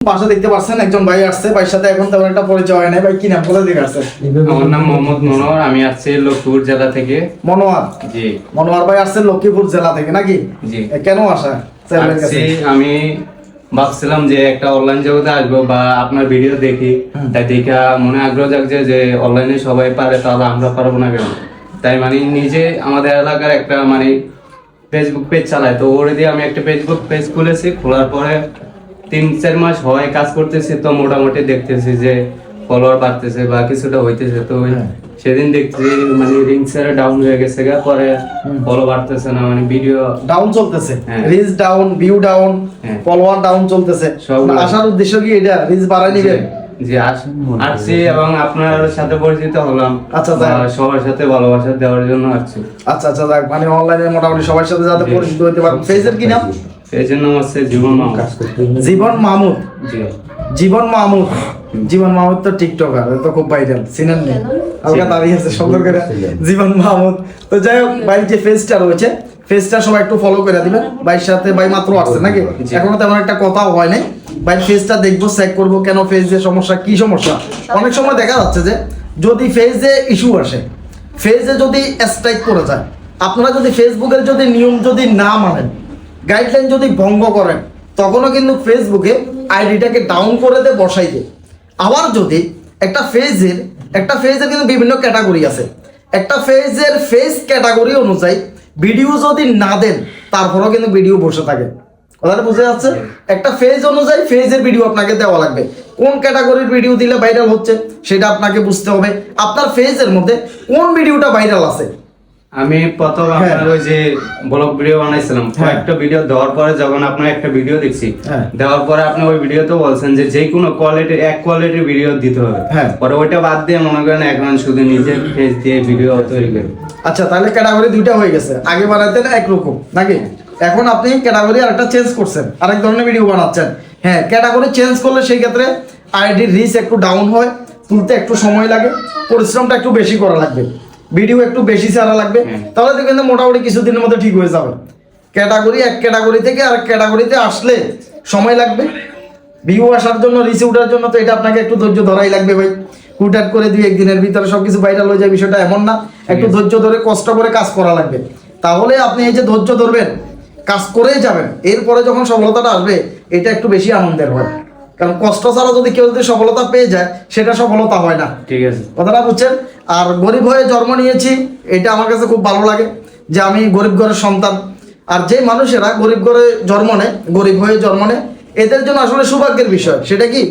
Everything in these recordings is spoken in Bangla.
পাশে দেখতে পাচ্ছেন একজন ভাই আসছে ভাইয়ের সাথে এখন তেমন একটা পরিচয় হয় নাই। ভাই কি নাম? কোথা থেকে আসছে আমার নাম মোহাম্মদ মনোহর আমি আসছি লক্ষ্মীপুর জেলা থেকে। মনোয়ার? জি। মনোয়ার ভাই আসছেন লক্ষ্মীপুর জেলা থেকে নাকি? জি। কেন আসা? আমি ভাবছিলাম যে একটা অনলাইন জগতে আসব বা আপনার ভিডিও দেখি। তাই দেখা মনে আগ্রহ জাগছে যে অনলাইনে সবাই পারে তাহলে আমরা পারব না কেন? তাই মানে নিজে আমাদের এলাকার একটা মানে ফেসবুক পেজ চালায়। তো ওর দিয়ে আমি একটা ফেসবুক পেজ খুলেছি খোলার পরে তিন চার মাস হয় কাজ করতেছি তো মোটামুটি দেখতেছি যে ফলোয়ার বাড়তেছে বা কিছুটা হইতেছে তো হ্যাঁ। সেদিন দেখছি মানে রিংসের ডাউন হয়ে গেছে গা পরে ফলো বাড়তেছে না মানে ভিডিও ডাউন চলতেছে। Reach down view down. Follower down চলতেছে। আসার উদ্দেশ্য কি এটা? রিচ বাড়াই নিবে? জি আসছি এবং আপনার সাথে পরিচিত হলাম। আচ্ছা, সবার সাথে ভালোবাসা দেওয়ার জন্য আসছি। আচ্ছা আচ্ছা মানে অনলাইনে মোটামুটি সবার সাথে যাতে পরিচিত হতে পারেন। ফেজের কি নাম? এই জন্য হচ্ছে জীবন মামা জীবন মাহমুদ জি। জীবন মাহমুদ জীবন মাহমুদ তো টিকটকার তো খুব ভাইরাল চিনেন নি হালকা দাঁড়িয়ে আছে সুন্দর করে জীবন মাহমুদ তো যাই হোক ভাই যে ফেসটা রয়েছে ফেসটা সবাই একটু ফলো করে দিবেন। ভাইয়ের সাথে ভাই মাত্র আসছে নাকি? এখনও তেমন একটা কথাও হয় নাই। ভাই ফেসটা দেখব চেক করব কেন ফেসে সমস্যা কি সমস্যা? অনেক সময় দেখা যাচ্ছে যে যদি ফেসে ইস্যু আসে ফেসে যদি স্ট্রাইক করে যায় আপনারা যদি ফেসবুকের যদি নিয়ম যদি না মানেন গাইডলাইন যদি ভঙ্গ করেন তখনও কিন্তু ফেসবুকে আইডিটাকে ডাউন করে দিয়ে বসাই দেয়। আবার যদি একটা ফেজের একটা ফেজের কিন্তু বিভিন্ন ক্যাটাগরি আছে। একটা ফেজের ফেজ ক্যাটাগরি অনুযায়ী ভিডিও যদি না দেন তারপরেও কিন্তু ভিডিও বসে থাকে। কথাটা বুঝে যাচ্ছে? একটা ফেজ অনুযায়ী ফেজের ভিডিও আপনাকে দেওয়া লাগবে। কোন ক্যাটাগরির ভিডিও দিলে ভাইরাল হচ্ছে সেটা আপনাকে বুঝতে হবে। আপনার ফেজের মধ্যে কোন ভিডিওটা ভাইরাল আছে? আমি প্রথম হ্যাঁ। আপনার ওই যে ব্লগ ভিডিও বানাইছিলাম। একটা ভিডিও দেওয়ার পরে যখন আপনার একটা ভিডিও দেখছি হ্যাঁ। দেওয়ার পরে আপনি ওই ভিডিওতে বলছেন যে যে কোনো কোয়ালিটি এক কোয়ালিটির ভিডিও দিতে হবে। হ্যাঁ। পরে ওইটা বাদ দিয়ে মনে করেন এখন শুধু নিজের ফেস দিয়ে ভিডিও তৈরি করি। আচ্ছা তাহলে ক্যাটাগরি দুইটা হয়ে গেছে। আগে বানাতেন একরকম নাকি? এখন আপনি ক্যাটাগরি আরেকটা চেঞ্জ করছেন আরেক ধরনের ভিডিও বানাচ্ছেন। হ্যাঁ ক্যাটাগরি চেঞ্জ করলে সেই ক্ষেত্রে আইডির রিচ একটু ডাউন হয় তুলতে একটু সময় লাগে পরিশ্রমটা একটু বেশি করা লাগবে। ভিডিও একটু বেশি ছাড়া লাগবে তাহলে দেখবেন যে মোটামুটি কিছুদিনের মধ্যে ঠিক হয়ে যাবে। ক্যাটাগরি এক ক্যাটাগরি থেকে আরেক ক্যাটাগরিতে আসলে সময় লাগবে। ভিউ আসার জন্য রিচ উঠার জন্য তো এটা আপনাকে একটু ধৈর্য ধরাই লাগবে ভাই। হুটহাট করে দুই একদিনের ভিতরে সবকিছু ভাইরাল হয়ে যায় বিষয়টা এমন না। একটু ধৈর্য ধরে কষ্ট করে কাজ করা লাগবে। তাহলে আপনি এই যে ধৈর্য ধরবেন কাজ করেই যাবেন এরপরে যখন সফলতাটা আসবে এটা একটু বেশি আনন্দের হয়। কারণ কষ্ট ছাড়া যদি কেউ যদি সফলতা পেয়ে যায় সেটা সফলতা হয় না। ঠিক আছে। কথাটা বুঝছেন? আর গরিব হয়ে জন্ম নিয়েছি এটা আমার কাছে খুব ভালো লাগে যে আমি গরিব ঘরের সন্তান। আর যে মানুষেরা গরিব ঘরে জন্ম নেয় গরিব হয়ে জন্ম নেয় এদের জন্য আসলে সৌভাগ্যের বিষয়। সেটা কি?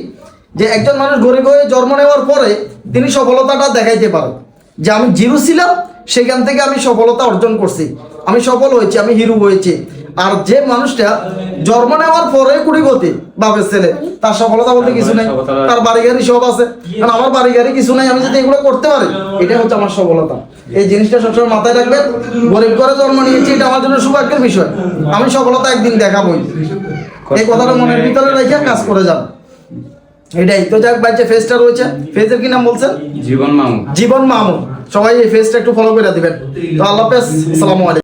যে একজন মানুষ গরিব হয়ে জন্ম নেওয়ার পরে তিনি সফলতাটা দেখাইতে পারে। যে আমি জিরো ছিলাম সেখান থেকে আমি সফলতা অর্জন করছি। আমি সফল হয়েছি আমি হিরো হয়েছি। আর যে মানুষটা জন্ম নেওয়ার পরে কুড়িপতি বাপের ছেলে তার সফলতা বলতে কিছু নেই। তার বাড়ি গাড়ি সব আছে। কারণ আমার বাড়ি গাড়ি কিছু নাই আমি যদি এগুলো করতে পারি এটাই হচ্ছে আমার সফলতা। এই জিনিসটা সবসময় মাথায় রাখবেন। গরিব ঘরে জন্ম নিয়েছি এটা আমার জন্য সৌভাগ্যের বিষয়। আমি সফলতা একদিন দেখাবই। এই কথাটা মনের ভিতরে রেখে কাজ করে যান এটাই। তো যাক বাইচে ফেসটা রয়েছে ফেসের কি নাম বলছেন? জীবন মামু। জীবন মামুন সবাই এই ফেসটা একটু ফলো করে দিবেন। তো আল্লাহ হাফেজ। আসসালামু আলাইকুম।